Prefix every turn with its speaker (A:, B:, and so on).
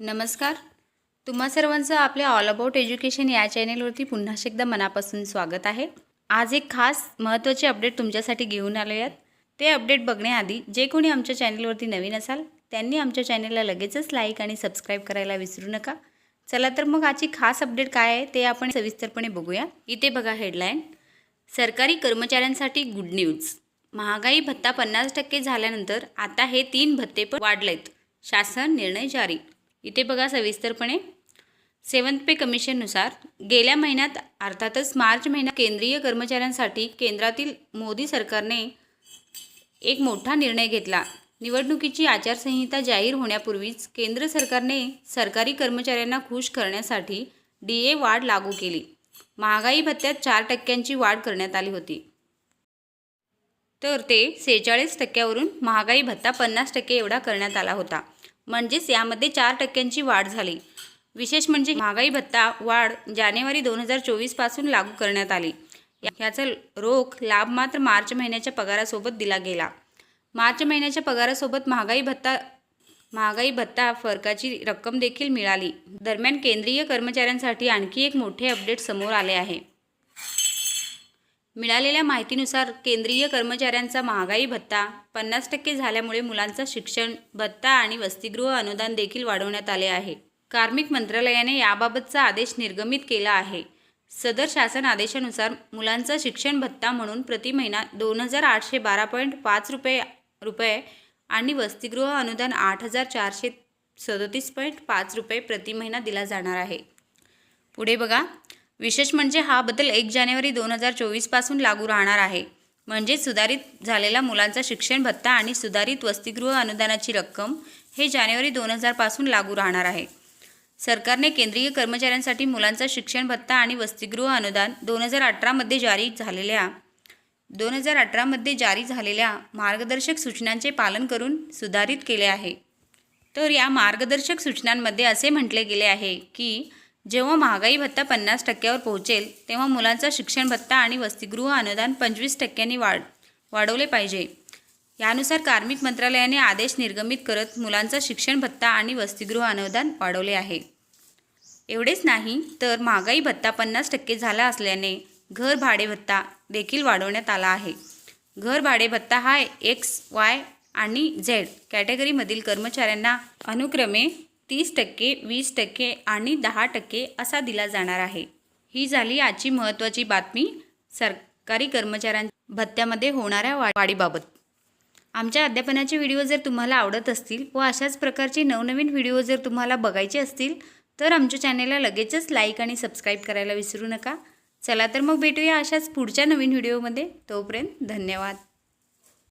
A: नमस्कार. तुम्हा सर्वांचं आपल्या ऑल अबाउट एज्युकेशन या चॅनेलवरती पुन्हा एकदा मनापासून स्वागत आहे. आज एक खास महत्त्वाचे अपडेट तुमच्यासाठी घेऊन आले आहेत ते अपडेट बघण्याआधी जे कोणी आमच्या चॅनेलवरती नवीन असाल त्यांनी आमच्या चॅनेलला लगेचच लाईक आणि सबस्क्राईब करायला विसरू नका. चला तर मग आजची खास अपडेट काय आहे ते आपण सविस्तरपणे बघूया. इथे बघा हेडलाईन सरकारी कर्मचाऱ्यांसाठी गुड न्यूज महागाई भत्ता पन्नास टक्के झाल्यानंतर आता हे तीन भत्ते पण वाढलेत. शासन निर्णय जारी. इथे बघा सविस्तरपणे. सेवन्थ पे कमिशननुसार गेल्या महिन्यात अर्थातच मार्च महिन्यात केंद्रीय कर्मचाऱ्यांसाठी केंद्रातील मोदी सरकारने एक मोठा निर्णय घेतला. निवडणुकीची आचारसंहिता जाहीर होण्यापूर्वीच केंद्र सरकारने सरकारी कर्मचाऱ्यांना खुश करण्यासाठी डी ए वाढ लागू केली. महागाई भत्त्यात चार टक्क्यांची वाढ करण्यात आली होती. तर ते सेहेचाळीस टक्क्यावरून महागाई भत्ता पन्नास टक्के एवढा करण्यात आला होता. म्हणजेच यामध्ये चार टक्क्यांची वाढ झाली. विशेष म्हणजे महागाई भत्ता वाढ जानेवारी दोन हजार चोवीसपासून लागू करण्यात आली. ह्याचा रोख लाभ मात्र मार्च महिन्याच्या पगारासोबत दिला गेला. मार्च महिन्याच्या पगारासोबत महागाई भत्ता महागाई भत्ता फरकाची रक्कम देखील मिळाली. दरम्यान केंद्रीय कर्मचाऱ्यांसाठी आणखी एक मोठे अपडेट समोर आले आहे. मिळालेल्या माहितीनुसार केंद्रीय कर्मचाऱ्यांचा महागाई भत्ता पन्नास टक्के झाल्यामुळे मुलांचा शिक्षण भत्ता आणि वसतिगृह अनुदान देखील वाढवण्यात आले आहे. कार्मिक मंत्रालयाने याबाबतचा आदेश निर्गमित केला आहे. सदर शासन आदेशानुसार मुलांचा शिक्षण भत्ता म्हणून प्रति महिना दोन हजार आठशे बारा पॉईंट पाच रुपये रुपये आणि वसतिगृह अनुदान आठ हजार चारशे सदतीस पॉईंट पाच रुपये प्रति महिना दिला जाणार आहे. पुढे बघा. विशेष म्हणजे हा बदल एक जानेवारी दोन हजार चोवीसपासून लागू राहणार आहे. म्हणजे सुधारित झालेला मुलांचा शिक्षण भत्ता आणि सुधारित वसतिगृह अनुदानाची रक्कम हे जानेवारी दोन हजारपासून लागू राहणार आहे. सरकारने केंद्रीय कर्मचाऱ्यांसाठी मुलांचा शिक्षण भत्ता आणि वसतिगृह अनुदान दोन हजार अठरामध्ये जारी झालेल्या दोन हजार अठरामध्ये जारी झालेल्या मार्गदर्शक सूचनांचे पालन करून सुधारित केले आहे. तर या मार्गदर्शक सूचनांमध्ये असे म्हटले गेले आहे की जेव्हा महागाई भत्ता पन्नास टक्क्यावर पोहोचेल तेव्हा मुलांचा शिक्षण भत्ता आणि वसतिगृह अनुदान पंचवीस टक्क्यांनी वाढ वाढवले पाहिजे. यानुसार कार्मिक मंत्रालयाने आदेश निर्गमित करत मुलांचा शिक्षण भत्ता आणि वसतिगृह अनुदान वाढवले आहे. एवढेच नाही तर महागाई भत्ता पन्नास टक्के झाला असल्याने घर भाडे भत्ता देखील वाढवण्यात आला आहे. घर भाडे भत्ता हा एक्स वाय आणि झेड कॅटेगरीमधील कर्मचाऱ्यांना अनुक्रमे तीस टक्के वीस टक्के आणि दहा टक्के असा दिला जाणार आहे. ही झाली आजची महत्त्वाची बातमी. सरकारी कर्मचाऱ्यां भत्त्यामध्ये होणाऱ्या वा वाढीबाबत. आमच्या अध्यापनाचे व्हिडिओ जर तुम्हाला आवडत असतील व अशाच प्रकारचे नवनवीन व्हिडिओ जर तुम्हाला बघायचे असतील तर आमच्या चॅनेलला लगेचच लाईक आणि सबस्क्राईब करायला विसरू नका. चला तर मग भेटूया अशाच पुढच्या नवीन व्हिडिओमध्ये. तोपर्यंत धन्यवाद.